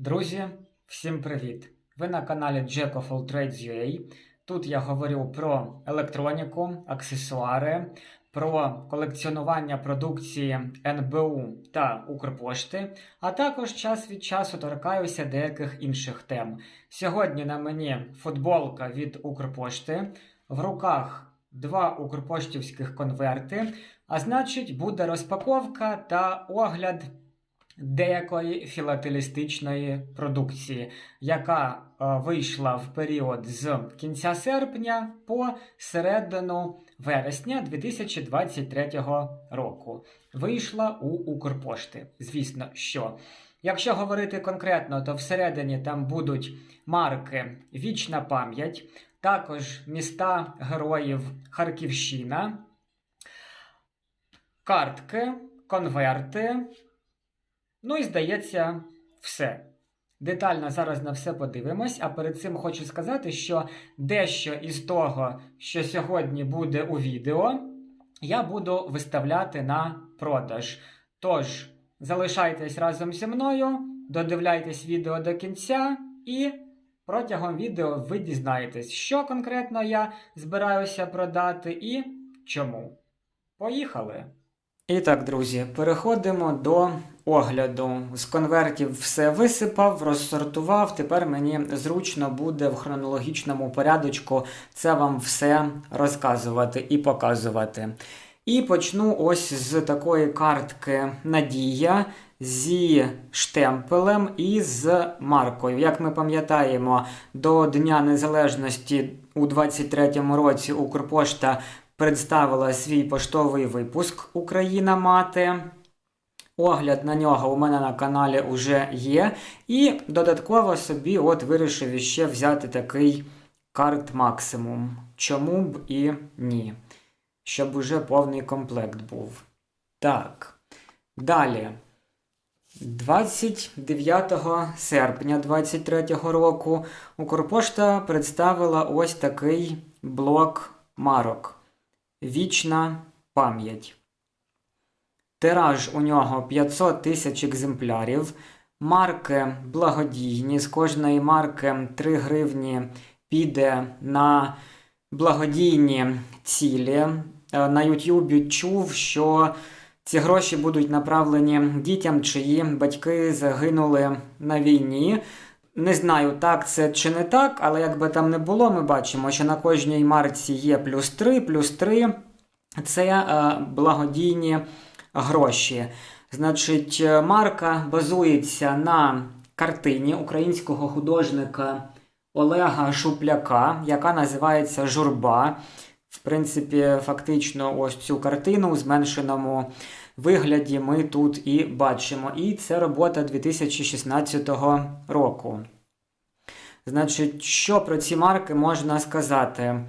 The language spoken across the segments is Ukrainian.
Друзі, всім привіт! Ви на каналі Jack of All Trades UA. Тут я говорю про електроніку, аксесуари, про колекціонування продукції НБУ та Укрпошти, а також час від часу торкаюся деяких інших тем. Сьогодні на мені футболка від Укрпошти, в руках два укрпоштівських конверти, а значить, буде розпаковка та огляд деякої філателістичної продукції, яка е, вийшла в період з кінця серпня по середину вересня 2023 року. Вийшла у Укрпошти. Звісно, що. Якщо говорити конкретно, то всередині там будуть марки Вічна пам'ять, також міста героїв Харківщина, картки, конверти. Ну і здається, все. Детально зараз на все подивимось, а перед цим хочу сказати, що дещо із того, що сьогодні буде у відео, я буду виставляти на продаж. Тож, залишайтесь разом зі мною, додивляйтесь відео до кінця, і протягом відео ви дізнаєтесь, що конкретно я збираюся продати і чому. Поїхали! І так, друзі, переходимо до огляду. З конвертів все висипав, розсортував. Тепер мені зручно буде в хронологічному порядочку це вам все розказувати і показувати. І почну ось з такої картки Надія зі штемпелем і з маркою. Як ми пам'ятаємо, до Дня Незалежності у 23-му році Укрпошта представила свій поштовий випуск Україна мати. Огляд на нього у мене на каналі вже є. І додатково собі от вирішив іще взяти такий карт максимум. Чому б і ні. Щоб уже повний комплект був. Так. Далі. 29 серпня 2023 року Укрпошта представила ось такий блок марок. Вічна пам'ять. Тираж у нього 500 тисяч екземплярів. Марки благодійні. З кожної марки 3 гривні піде на благодійні цілі. Е, На Ютубі чув, що ці гроші будуть направлені дітям, чиї батьки загинули на війні. Не знаю, так це чи не так, але як би там не було, ми бачимо, що на кожній марці є плюс 3, плюс 3 це е, благодійні гроші. Значить, е, марка базується на картині українського художника Олега Шупляка, яка називається Журба. В принципі, фактично, ось цю картину у зменшеному вигляді ми тут і бачимо. І це робота 2016 року. Значить, що про ці марки можна сказати?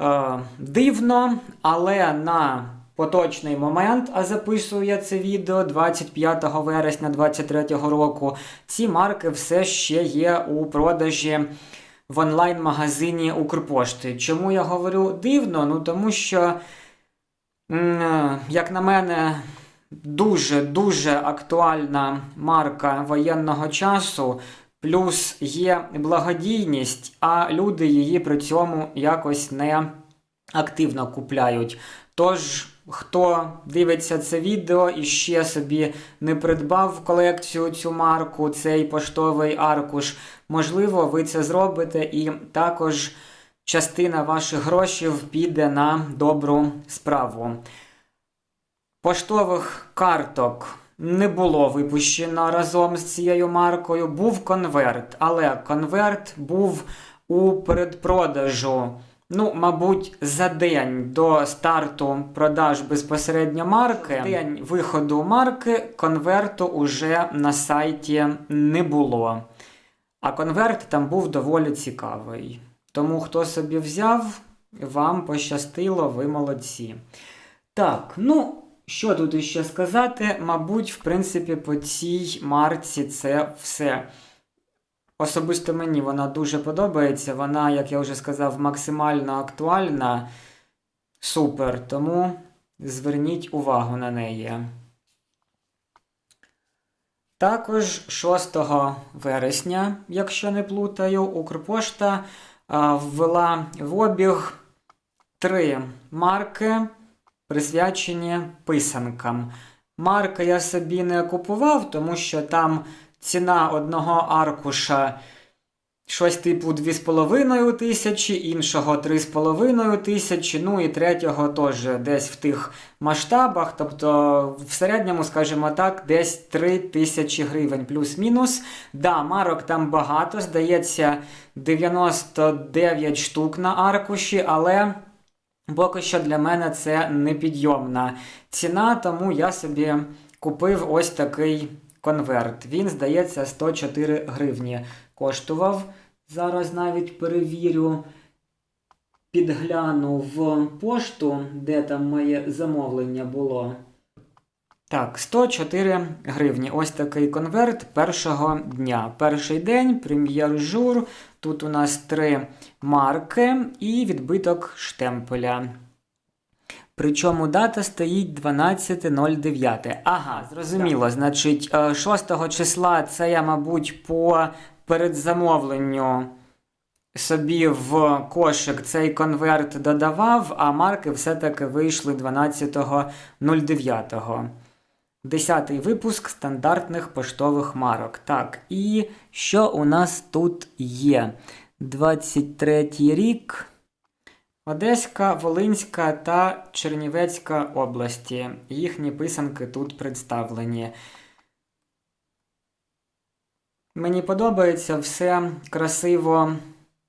Е, дивно, але на поточний момент, а записую я це відео 25 вересня 2023 року, ці марки все ще є у продажі в онлайн-магазині Укрпошти. Чому я говорю дивно? Ну тому що, як на мене, дуже-дуже актуальна марка воєнного часу. Плюс є благодійність, а люди її при цьому якось не активно купляють. Тож, хто дивиться це відео і ще собі не придбав в колекцію цю марку, цей поштовий аркуш, можливо, ви це зробите, і також частина ваших грошей піде на добру справу. Поштових карток не було випущено разом з цією маркою. Був конверт, але конверт був у передпродажу. Ну, мабуть, за день до старту продаж безпосередньо марки, день виходу марки, конверту уже на сайті не було. А конверт там був доволі цікавий. Тому хто собі взяв, вам пощастило, ви молодці. Так, ну. Що тут іще сказати? Мабуть, в принципі, по цій марці це все. Особисто мені вона дуже подобається. Вона, як я вже сказав, максимально актуальна. Супер. Тому зверніть увагу на неї. Також 6 вересня, якщо не плутаю, Укрпошта ввела в обіг три марки, присвячені писанкам. Марки я собі не купував, тому що там ціна одного аркуша щось типу 2,5 тисячі, іншого 3,5 тисячі, ну і третього теж десь в тих масштабах. Тобто, в середньому, скажімо так, десь 3 тисячі гривень плюс-мінус. Да, марок там багато, здається, 99 штук на аркуші, але. Поки що для мене це непідйомна ціна, тому я собі купив ось такий конверт. Він, здається, 104 гривні коштував. Зараз навіть перевірю, підгляну в пошту, де там моє замовлення було. Так, 104 гривні. Ось такий конверт першого дня. Перший день, прем'єр-жур. Тут у нас три марки і відбиток штемпеля. Причому дата стоїть 12.09. Ага, зрозуміло. Так. Значить, 6 е, числа це я, мабуть, по передзамовленню собі в кошик цей конверт додавав, а марки все-таки вийшли 12.09. Десятий випуск стандартних поштових марок. Так, і що у нас тут є? 23 рік. Одеська, Волинська та Чернівецька області. Їхні писанки тут представлені. Мені подобається все красиво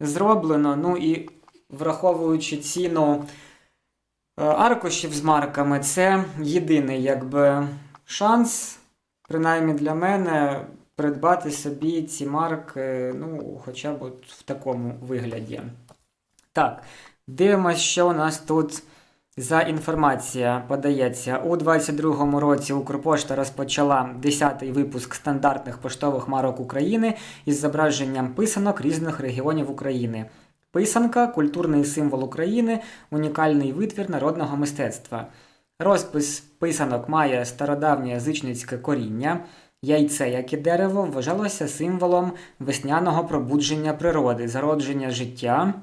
зроблено. Ну і враховуючи ціну е, аркушів з марками, це єдиний якби шанс, принаймні для мене, придбати собі ці марки, ну, хоча б в такому вигляді. Так, дивимося, що у нас тут. За інформація подається у 2022 році. Укрпошта розпочала 10-й випуск стандартних поштових марок України із зображенням писанок різних регіонів України. Писанка культурний символ України, унікальний витвір народного мистецтва. Розпис писанок має стародавнє язичницьке коріння. Яйце, як і дерево, вважалося символом весняного пробудження природи, зародження життя.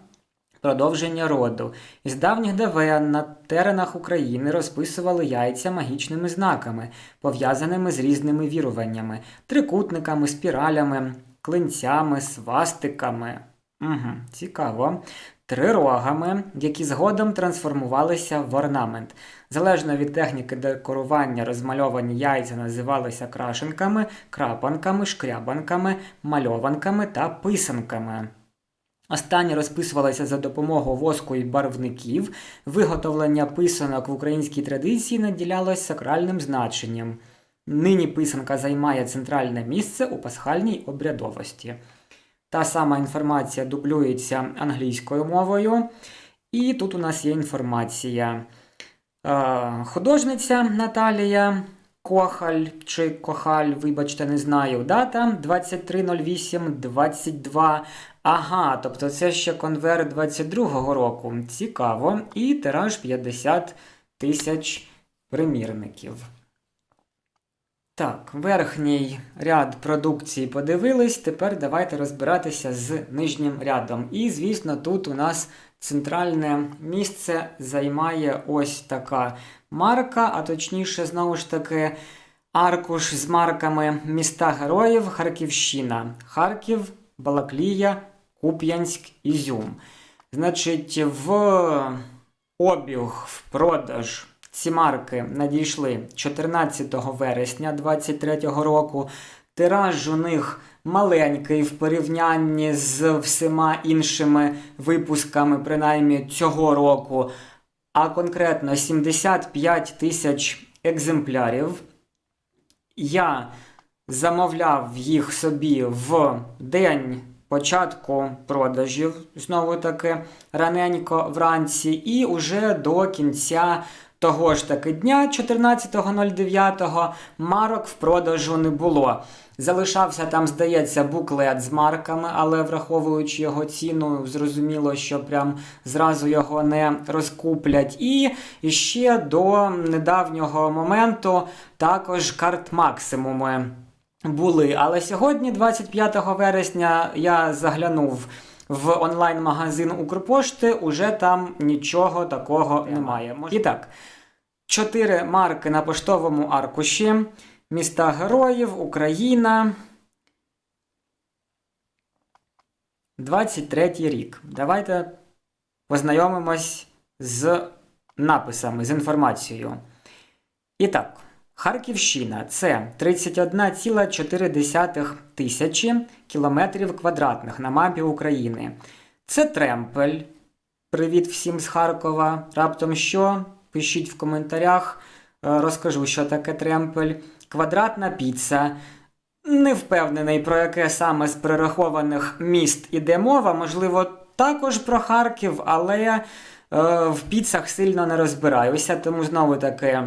Продовження роду. Із давніх давен на теренах України розписували яйця магічними знаками, пов'язаними з різними віруваннями, трикутниками, спіралями, клинцями, свастиками. Угу, Цікаво. Трирогами, які згодом трансформувалися в орнамент. Залежно від техніки декорування, розмальовані яйця називалися крашенками, крапанками, шкрябанками, мальованками та писанками. Останні розписувалися за допомогою воску і барвників. Виготовлення писанок в українській традиції наділялось сакральним значенням. Нині писанка займає центральне місце у пасхальній обрядовості. Та сама інформація дублюється англійською мовою. І тут у нас є інформація. Е, художниця Наталія Кохаль чи Кохаль, вибачте, не знаю. Дата 23.08.22. Ага, тобто це ще конверт 22-го року. Цікаво. І тираж 50 тисяч примірників. Так, верхній ряд продукції подивились. Тепер давайте розбиратися з нижнім рядом. І, звісно, тут у нас центральне місце займає ось така марка, а точніше, знову ж таки, аркуш з марками міста героїв Харківщина. Харків, Балаклія, Куп'янськ, Ізюм. Значить, в обіг, в продаж ці марки надійшли 14 вересня 2023 року. Тираж у них маленький в порівнянні з всіма іншими випусками, принаймні цього року, а конкретно 75 тисяч екземплярів. Я замовляв їх собі в день початку продажів, знову таки, раненько вранці, і уже до кінця того ж таки дня, 14.09, марок в продажу не було. Залишався там, здається, буклет з марками, але враховуючи його ціну, зрозуміло, що прям зразу його не розкуплять. І ще до недавнього моменту також карт максимуми були. Але сьогодні, 25 вересня, я заглянув в онлайн-магазин Укрпошти, уже там нічого такого немає. І так, чотири марки на поштовому аркуші. Міста Героїв, Україна. 23 рік. Давайте познайомимось з написами, з інформацією. І так, Харківщина це 31,4 тисячі кілометрів квадратних на мапі України. Це Тремпель. Привіт всім з Харкова. Раптом що? Пишіть в коментарях, е, розкажу, що таке Тремпель. Квадратна піца. Не впевнений, про яке саме з перерахованих міст іде мова. Можливо, також про Харків, але е, в піцах сильно не розбираюся, тому знову таки.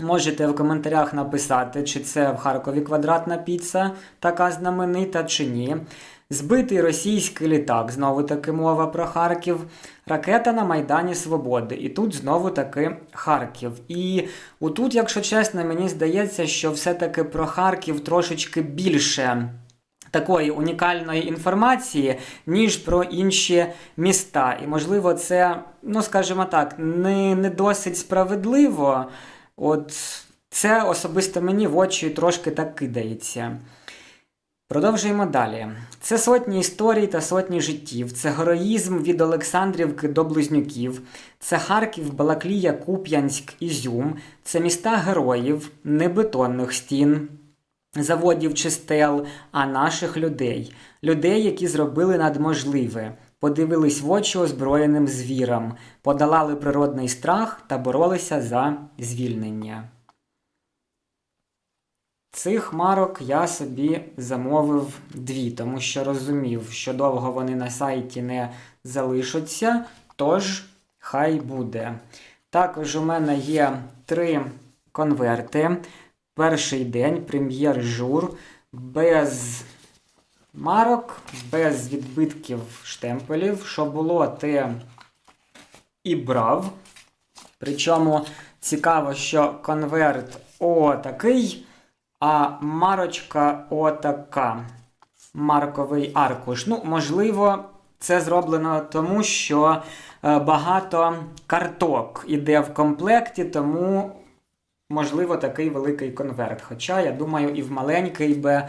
Можете в коментарях написати, чи це в Харкові квадратна піца, така знаменита, чи ні. Збитий російський літак, знову таки мова про Харків. Ракета на Майдані Свободи. І тут знову таки Харків. І отут, якщо чесно, мені здається, що все-таки про Харків трошечки більше. Такої унікальної інформації, ніж про інші міста. І, можливо, це, ну скажімо так, не не досить справедливо. От це особисто мені в очі трошки так кидається. Продовжуємо далі. Це сотні історій та сотні життів, це героїзм від Олександрівки до Близнюків, це Харків, Балаклія, Куп'янськ, Ізюм, це міста героїв, не бетонних стін, заводів чи стел, а наших людей, людей, які зробили надможливе, подивились в очі озброєним звірам, подолали природний страх та боролися за звільнення. Цих марок я собі замовив дві, тому що розумів, що довго вони на сайті не залишаться, тож хай буде. Також у мене є три конверти. Перший день прем'єр-жур без марок, без відбитків штемпелів. Що було, те і брав. Причому цікаво, що конверт отакий. А марочка отака. Марковий аркуш. Ну, можливо, це зроблено тому, що е, багато карток іде в комплекті, тому, можливо, такий великий конверт. Хоча, я думаю, і в маленький би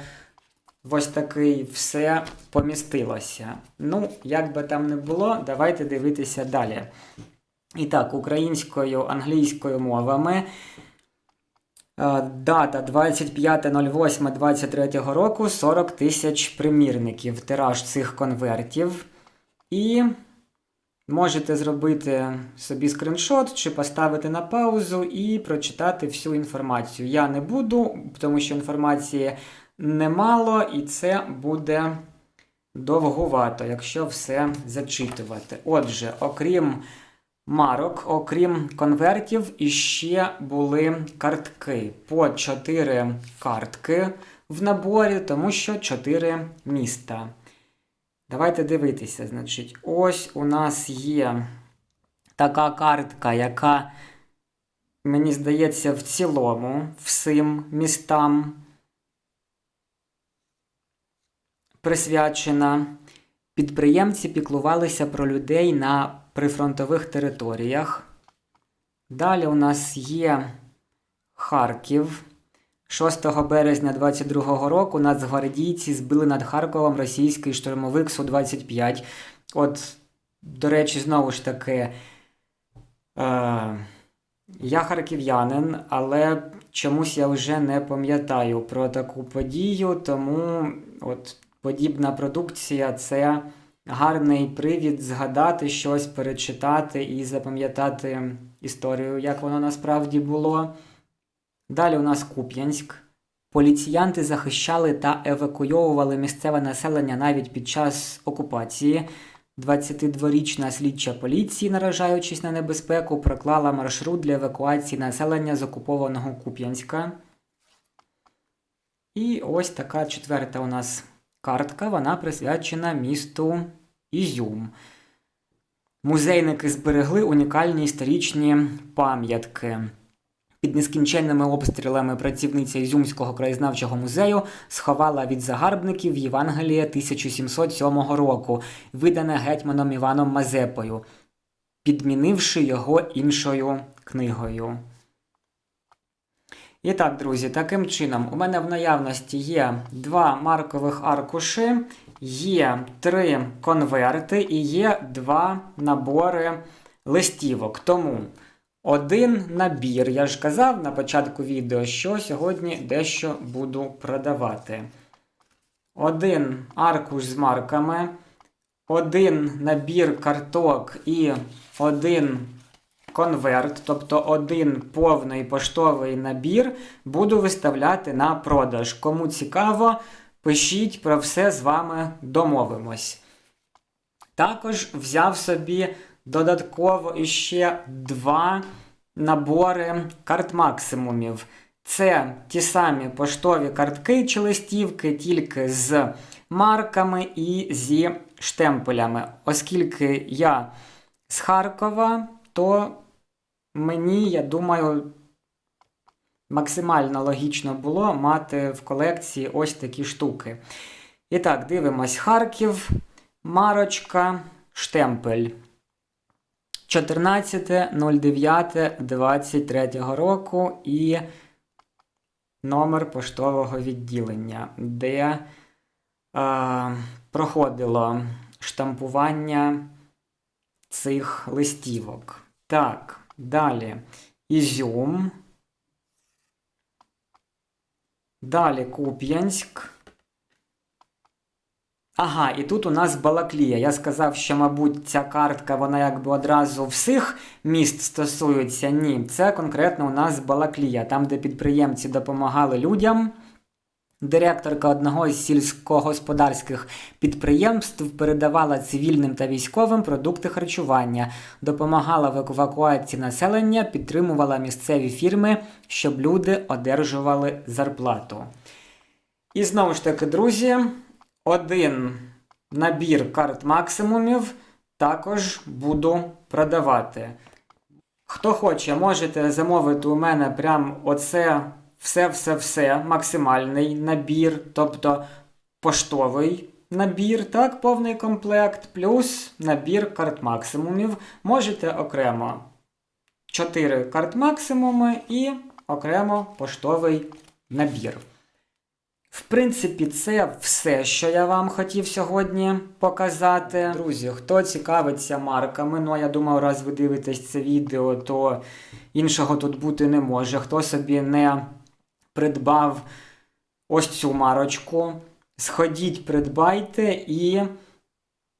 ось такий все помістилося. Ну, як би там не було, давайте дивитися далі. І так, українською, англійською мовами. Е, дата 25.08.23 року 40 тисяч примірників тираж цих конвертів. І можете зробити собі скриншот чи поставити на паузу і прочитати всю інформацію. Я не буду, тому що інформації немало, і це буде довгувато, якщо все зачитувати. Отже, окрім марок, окрім конвертів, іще були картки. По 4 картки в наборі, тому що 4 міста. Давайте дивитися. Значить, ось у нас є така картка, яка, мені здається, в цілому всім містам присвячена. Підприємці піклувалися про людей на прифронтових територіях. Далі у нас є Харків. 6 березня 2022 року нацгвардійці збили над Харковом російський штурмовик Су-25. От, до речі, знову ж таки, е, я харків'янин, але чомусь я вже не пам'ятаю про таку подію, тому от подібна продукція це гарний привід згадати щось, перечитати і запам'ятати історію, як воно насправді було. Далі у нас Куп'янськ. Поліціянти захищали та евакуйовували місцеве населення навіть під час окупації. 22-річна слідча поліції, наражаючись на небезпеку, проклала маршрут для евакуації населення з окупованого Куп'янська. І ось така четверта у нас картка, вона присвячена місту Ізюм. Музейники зберегли унікальні історичні пам'ятки. Під нескінченними обстрілами працівниця Ізюмського краєзнавчого музею сховала від загарбників Євангеліє 1707 року, видане гетьманом Іваном Мазепою, підмінивши його іншою книгою. І так, друзі, таким чином, у мене в наявності є два маркових аркуші, є три конверти і є два набори листівок. Тому один набір. Я ж казав на початку відео, що сьогодні дещо буду продавати. Один аркуш з марками, один набір карток і один конверт, тобто один повний поштовий набір, буду виставляти на продаж. Кому цікаво, пишіть про все з вами домовимось. Також взяв собі додатково іще два набори карт максимумів. Це ті самі поштові картки чи листівки, тільки з марками і зі штемпелями. Оскільки я з Харкова, то мені, я думаю, максимально логічно було мати в колекції ось такі штуки. І так, дивимось Харків, марочка, штемпель. 14.09.23 року і номер поштового відділення, де е, проходило штампування цих листівок. Так, далі Ізюм. Далі Куп'янськ. Ага, і тут у нас Балаклія. Я сказав, що, мабуть, ця картка, вона якби одразу всіх міст стосується. Ні, це конкретно у нас Балаклія, там, де підприємці допомагали людям. Директорка одного з сільськогосподарських підприємств передавала цивільним та військовим продукти харчування, допомагала в евакуації населення, підтримувала місцеві фірми, щоб люди одержували зарплату. І знову ж таки, друзі, один набір карт максимумів також буду продавати. Хто хоче, можете замовити у мене прям оце все-все-все, максимальний набір, тобто поштовий набір, так, повний комплект, плюс набір карт максимумів. Можете окремо 4 карт максимуми і окремо поштовий набір. В принципі, це все, що я вам хотів сьогодні показати. Друзі, хто цікавиться марками, ну я думаю, раз ви дивитесь це відео, то іншого тут бути не може. Хто собі не придбав ось цю марочку, сходіть, придбайте, і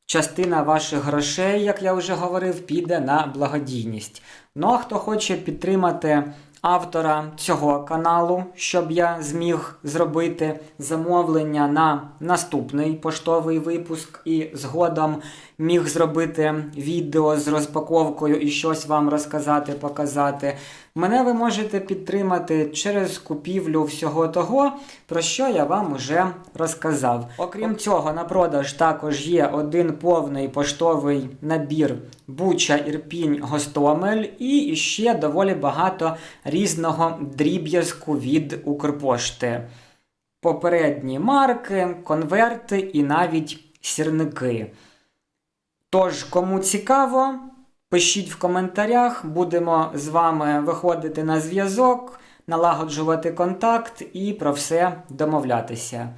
частина ваших грошей, як я вже говорив, піде на благодійність. Ну а хто хоче підтримати автора цього каналу, щоб я зміг зробити замовлення на наступний поштовий випуск і згодом міг зробити відео з розпаковкою і щось вам розказати, показати. Мене ви можете підтримати через купівлю всього того, про що я вам уже розказав. Окрім цього, на продаж також є один повний поштовий набір Буча, Ірпінь, Гостомель і ще доволі багато різного дріб'язку від Укрпошти. Попередні марки, конверти і навіть сірники. Тож, кому цікаво, пишіть в коментарях, будемо з вами виходити на зв'язок, налагоджувати контакт і про все домовлятися.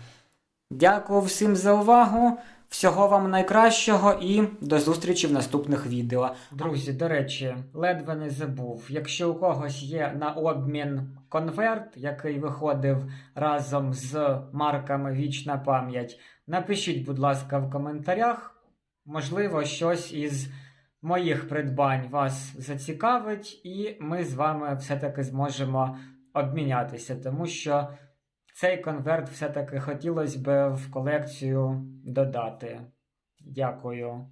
Дякую всім за увагу. Всього вам найкращого і до зустрічі в наступних відео. Друзі, до речі, ледве не забув. Якщо у когось є на обмін конверт, який виходив разом з марками Вічна пам'ять, напишіть, будь ласка, в коментарях. Можливо, щось із моїх придбань вас зацікавить, і ми з вами все-таки зможемо обмінятися, тому що цей конверт все-таки хотілося б в колекцію додати. Дякую.